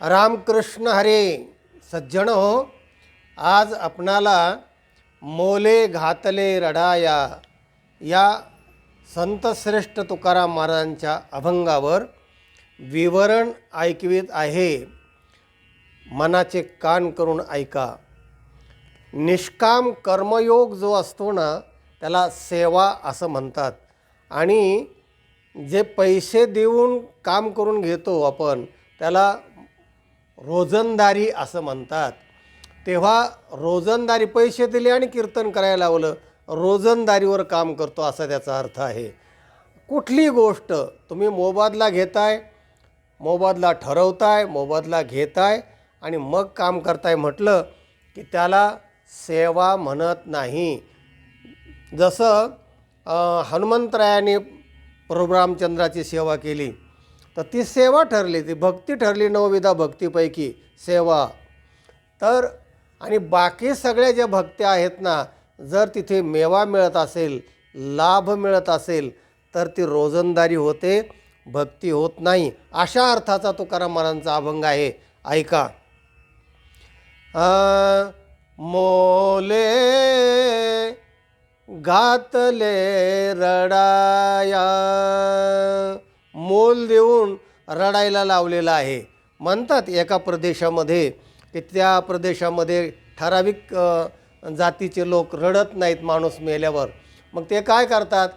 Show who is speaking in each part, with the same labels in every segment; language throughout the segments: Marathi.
Speaker 1: रामकृष्ण हरे सज्जन हो आज आपणाला मोले घातले रडाया या संतश्रेष्ठ तुकाराम महाराजांच्या अभंगावर विवरण ऐकवीत आहे. मनाचे कान करून ऐका. निष्काम कर्मयोग जो असतो ना त्याला सेवा असं म्हणतात. आणि जे पैसे देऊन काम करून घेतो आपण त्याला रोजंदारी असं म्हणतात. तेव्हा रोजंदारी पैसे दिले आणि कीर्तन करायला लावलं. रोजंदारीवर काम करतो असा त्याचा अर्थ आहे. कुठली गोष्ट तुम्ही मोबादला घेताय मोबादला ठरवताय मोबादला घेताय आणि मग काम करताय म्हटलं की त्याला सेवा म्हणत नाही. जसं हनुमंतरायाने प्रभू रामचंद्राची सेवा केली. तर ती सेवा ठरली ती भक्ती ठरली नवविधा भक्तीपैकी सेवा. तर आणि बाकी सगळ्या ज्या भक्त्या आहेत ना जर तिथे मेवा मिळत असेल लाभ मिळत असेल तर ती रोजंदारी होते भक्ती होत नाही. अशा अर्थाचा तुकाराम महाराजांचा अभंग आहे. ऐका. मोले घातले रडाया. मोल देऊन रडायला लावलेला आहे. म्हणतात एका प्रदेशामध्ये की त्या प्रदेशामध्ये ठराविक जातीचे लोक रडत नाहीत माणूस मेल्यावर. मग ते काय करतात?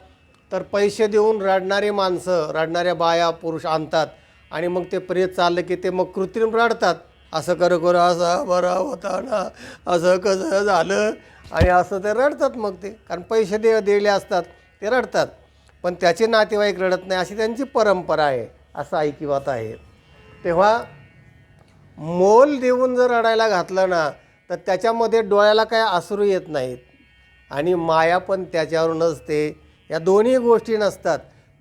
Speaker 1: तर पैसे देऊन रडणारी माणसं रडणाऱ्या बाया पुरुष आणतात आणि मग ते प्रेत चाललं की ते मग कृत्रिम रडतात. असं कर कर असा बरा होता ना असं कसं झालं? आणि असं ते रडतात मग ते. कारण पैसे दे दिले असतात ते रडतात. पण त्याचे नातेवाईक रडत नाही अशी त्यांची परंपरा आहे असं ऐकिवात आहे. तेव्हा मोल देऊन जर रडायला घातलं ना तर त्याच्यामध्ये डोळ्याला काय आसरू येत नाहीत. आणि माया पण त्याच्यावर नसते या दोन्ही गोष्टी नसतात.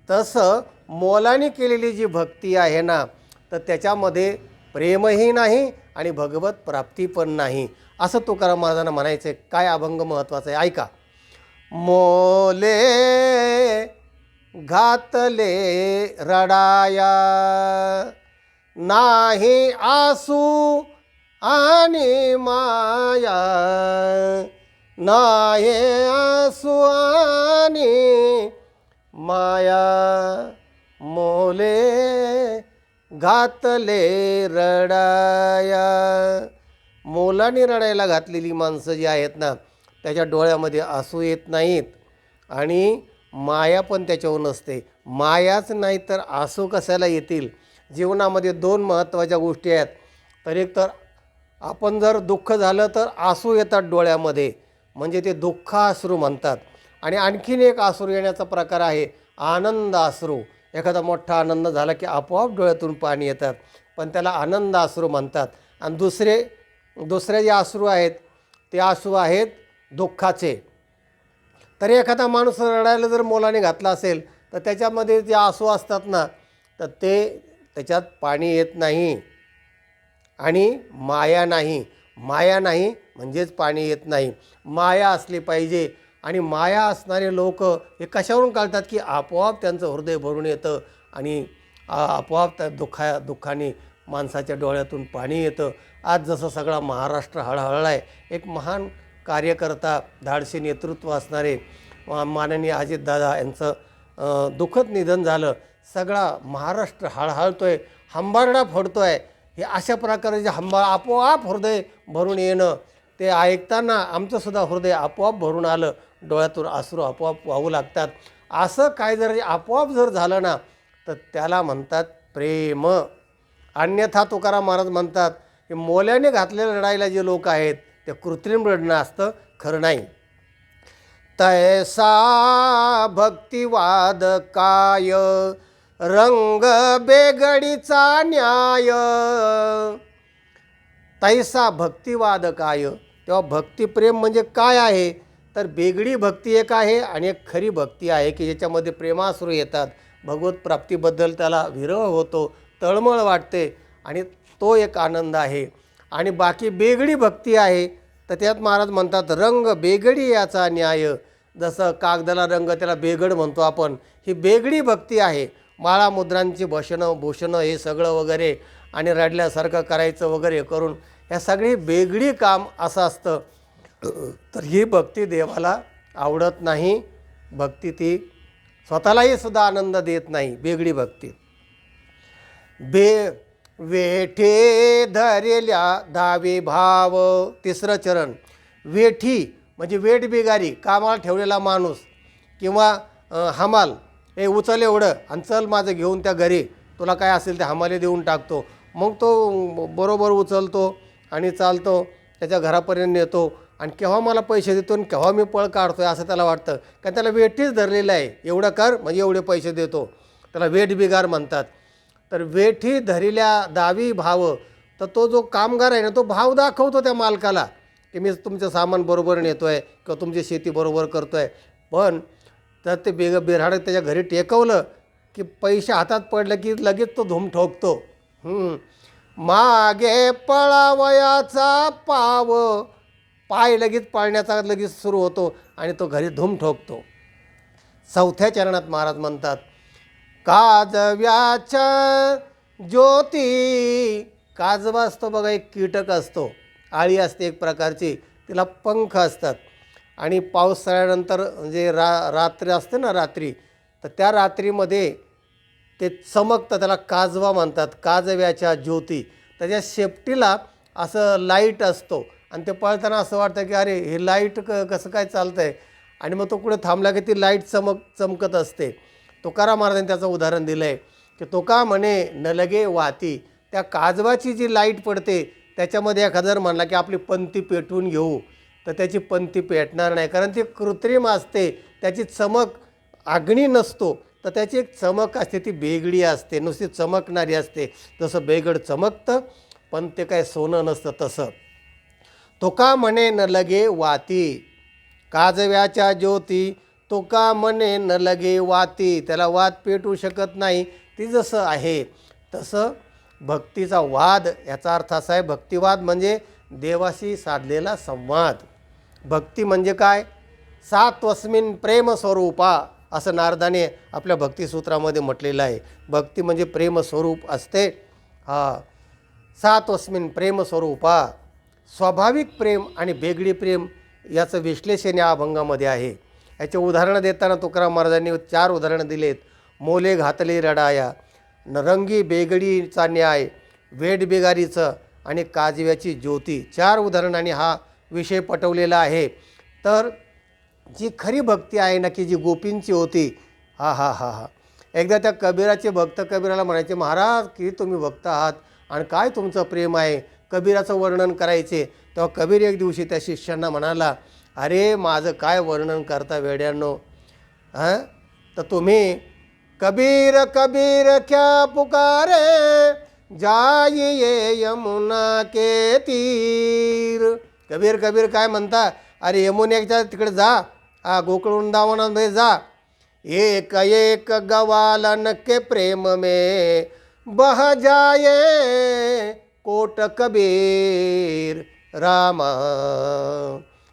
Speaker 1: तसं मोलाने केलेली जी भक्ती आहे ना तर त्याच्यामध्ये प्रेमही नाही आणि भगवत प्राप्ती पण नाही. असं तुकाराम महाराजांना म्हणायचं आहे. काय अभंग महत्त्वाचा आहे? ऐका. मोले घातले रडाया. नाही आसू आणि माया. नाही आसू आणि माया. मोले घातले रडाया. मोलाने रडायला घातलेली माणसं जी आहेत ना त्याच्या डोळ्यामध्ये आसू येत नाहीत. आणि माया पण त्याच्यावर नसते मायाच नाही तर आसू कशाला येतील? जीवनामध्ये दोन महत्त्वाच्या गोष्टी आहेत. तर एक तर आपण जर दुःख झालं तर आसू येतात डोळ्यामध्ये. म्हणजे ते दुःख आश्रू म्हणतात. आणि आणखीन एक आसरू येण्याचा प्रकार आहे आनंद आसरू. एखादा मोठा आनंद झाला की आपोआप डोळ्यातून पाणी येतात. पण त्याला आनंद आश्रू म्हणतात. आणि दुसरे दुसरे जे आसरू आहेत ते आसू आहेत दुःखाचे. तरी एखादा माणूस रडायला जर मोलाने घातला असेल तर त्याच्यामध्ये जे आसू असतात ना तर ते त्याच्यात पाणी येत नाही आणि माया नाही. माया नाही म्हणजेच पाणी येत नाही. माया असली पाहिजे आणि माया असणारे लोक हे कशावरून कळतात की आपोआप त्यांचं हृदय भरून येतं आणि आपोआप त्या दुःखा दुःखाने माणसाच्या डोळ्यातून पाणी येतं. आज जसं सगळा महाराष्ट्र हळहळला आहे एक महान कार्यकर्ता धाडसे नेतृत्व असणारे माननीय अजितदादा यांचं दुःखद निधन झालं. सगळा महाराष्ट्र हळहळतो आहे हंबारडा फोडतो आहे हे अशा प्रकारे जे हंबा आपोआप हृदय भरून येणं ते ऐकताना आमचंसुद्धा हृदय आपोआप भरून आलं. डोळ्यातून आसरू आपोआप वाहू लागतात. असं काय जर आपोआप जर झालं ना तर त्याला म्हणतात प्रेम. अन्यथा तुकाराम महाराज म्हणतात की मोल्याने घातलेल्या लढाईला जे लोक आहेत ते कृत्रिम रडणं असतं खरं नाही. तैसा भक्तिवाद काय? रंग बेगडीचा न्याय. तैसा भक्तिवाद काय? तेव्हा भक्तिप्रेम म्हणजे काय आहे? तर बेगडी भक्ती एक आहे आणि एक खरी भक्ती आहे की ज्याच्यामध्ये प्रेमासुरू येतात. भगवत प्राप्तीबद्दल त्याला विरह होतो तळमळ वाटते आणि तो एक आनंद आहे. आणि बाकी बेगडी भक्ती आहे तर त्यात महाराज म्हणतात रंग बेगडी याचा न्याय. जसं कागदाला रंग त्याला बेगड म्हणतो आपण ही बेगडी भक्ती आहे. माळा मुद्रांची भषणं भूषणं हे सगळं वगैरे आणि रडल्यासारखं करायचं वगैरे करून ह्या सगळी वेगळी काम असं असतं. तर ही भक्ती देवाला आवडत नाही. भक्ती ती स्वतःलाही सुद्धा आनंद देत नाही वेगळी भक्ती. बे वेठे धरेल्या दावे भाव. तिसरं चरण वेठी म्हणजे वेठ बिगारी कामाला ठेवलेला माणूस किंवा हमाल. हे उचल एवढं आणि चल माझं घेऊन त्या घरी. तुला काय असेल ते हमाले देऊन टाकतो. मग तो बरोबर उचलतो आणि चालतो. त्याच्या घरापर्यंत नेतो आणि केव्हा मला पैसे देतो आणि केव्हा मी पळ काढतो आहे असं त्याला वाटतं. कारण त्याला वेठीच धरलेलं आहे. एवढं कर म्हणजे एवढे पैसे देतो. त्याला वेठ बिगार म्हणतात. तर वेठी धरिल्या दावी भाव तर तो जो कामगार आहे ना तो भाव दाखवतो त्या मालकाला की मी तुमचं सामान बरोबर नेतो आहे किंवा तुमची शेती बरोबर करतो आहे पण तर ते बेग बेराड त्याच्या घरी टेकवलं की पैसे हातात पडलं की लगेच तो धूम ठोकतो. मागे पळावयाचा पाव पाय लगेच पाळण्याचा लगेच सुरू होतो आणि तो घरी धूम ठोकतो. चौथ्या चरणात महाराज म्हणतात काजव्याच्या ज्योती. काजवा असतो बघा एक कीटक असतो. आळी असते एक प्रकारची. तिला पंख असतात. आणि पावसाळ्यानंतर जे म्हणजे रा रात्र असते ना रात्री तर त्या रात्रीमध्ये ते चमकतं त्याला काजवा म्हणतात. काजव्याच्या ज्योती. त्याच्या शेपटीला असं लाइट असतो. आणि ते पळताना असं वाटतं की अरे हे लाइट क कसं काय चालतं आहे आणि मग तो कुठे थांबला की ती लाइट चमक चमकत असते. तुकाराम महाराजांनी त्याचं उदाहरण दिलं आहे की तुका म्हणे न लगे वाती. त्या काजवाची जी लाइट पडते त्याच्यामध्ये एखादा जर म्हणला की आपली पंथी पेटवून घेऊ तर त्याची पंथी पेटणार नाही. कारण ती कृत्रिम असते त्याची चमक अग्नी नसतो तर त्याची एक चमक असते ती बेगडी असते नुसती चमकणारी असते. जसं बेगड चमकतं पण ते काय सोनं नसतं तसं. तुका म्हणे न लगे वाती. काजव्याच्या ज्योती तो का म्हणे न लगे वाती त्याला वाद पेटू शकत नाही ती जसं आहे तसं भक्तीचा वाद याचा अर्थ असा आहे भक्तिवाद म्हणजे देवाशी साधलेला संवाद. भक्ती म्हणजे काय? सात्वस्मिन प्रेमस्वरूपा असं नारदाने आपल्या भक्तिसूत्रामध्ये म्हटलेलं आहे. भक्ती म्हणजे प्रेमस्वरूप असते. हा. सात्वस्मिन प्रेमस्वरूपा स्वाभाविक प्रेम आणि बेगडी प्रेम याचं विश्लेषण या अभंगामध्ये आहे. याचे उदाहरणं देताना तुकाराम महाराजांनी चार उदाहरणं दिलेत. मोले घातले रडाया नरंगी बेगडीचा न्याय वेडबेगारीचं आणि काजव्याची ज्योती. चार उदाहरणांनी हा विषय पटवलेला आहे. तर जी खरी भक्ती आहे ना की जी गोपींची होती हा हा हा हा. एकदा त्या कबीराचे भक्त कबीराला म्हणायचे महाराज की तुम्ही भक्त आहात आणि काय तुमचं प्रेम आहे? कबीराचं वर्णन करायचे. तेव्हा कबीर एक दिवशी त्या शिष्यांना म्हणाला अरे माझं काय वर्णन करता वेड्यांनो? हां? तर तुम्ही कबीर कबीर क्या पुकारे जाइए यमुना के तीर. कबीर कबीर काय म्हणता? अरे यमुनेच्या तिकडे जा. हा गोकुळ वृंदावनामध्ये जा. एक एक गवालन के प्रेम में. बह जाये कोट कबीर रामा.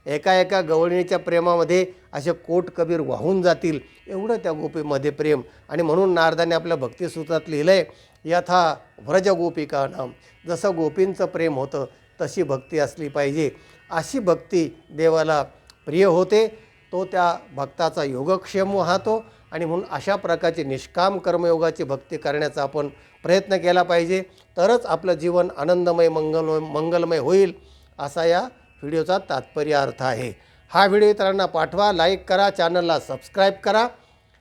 Speaker 1: एका एका गवळणीच्या प्रेमामध्ये असे कोट कबीर वाहून जातील एवढं त्या गोपीमध्ये प्रेम. आणि म्हणून नारदाने आपल्या भक्तिसूत्रात लिहिलं आहे यथा व्रज गोपिका नाम. जसं गोपींचं प्रेम होतं तशी भक्ती असली पाहिजे. अशी भक्ती देवाला प्रिय होते तो त्या भक्ताचा योगक्षेम वाहतो आणि म्हणून अशा प्रकारची निष्काम कर्मयोगाची भक्ती करण्याचा आपण प्रयत्न केला पाहिजे. तरच आपलं जीवन आनंदमय मंगलमय मंगलमय होईल असा या व्हिडिओचा तात्पर्य अर्थ आहे. हा व्हिडिओ इतरांना पाठवा लाईक करा चॅनलला सबस्क्राईब करा.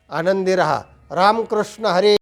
Speaker 1: आनंदी रहा. रामकृष्ण हरे.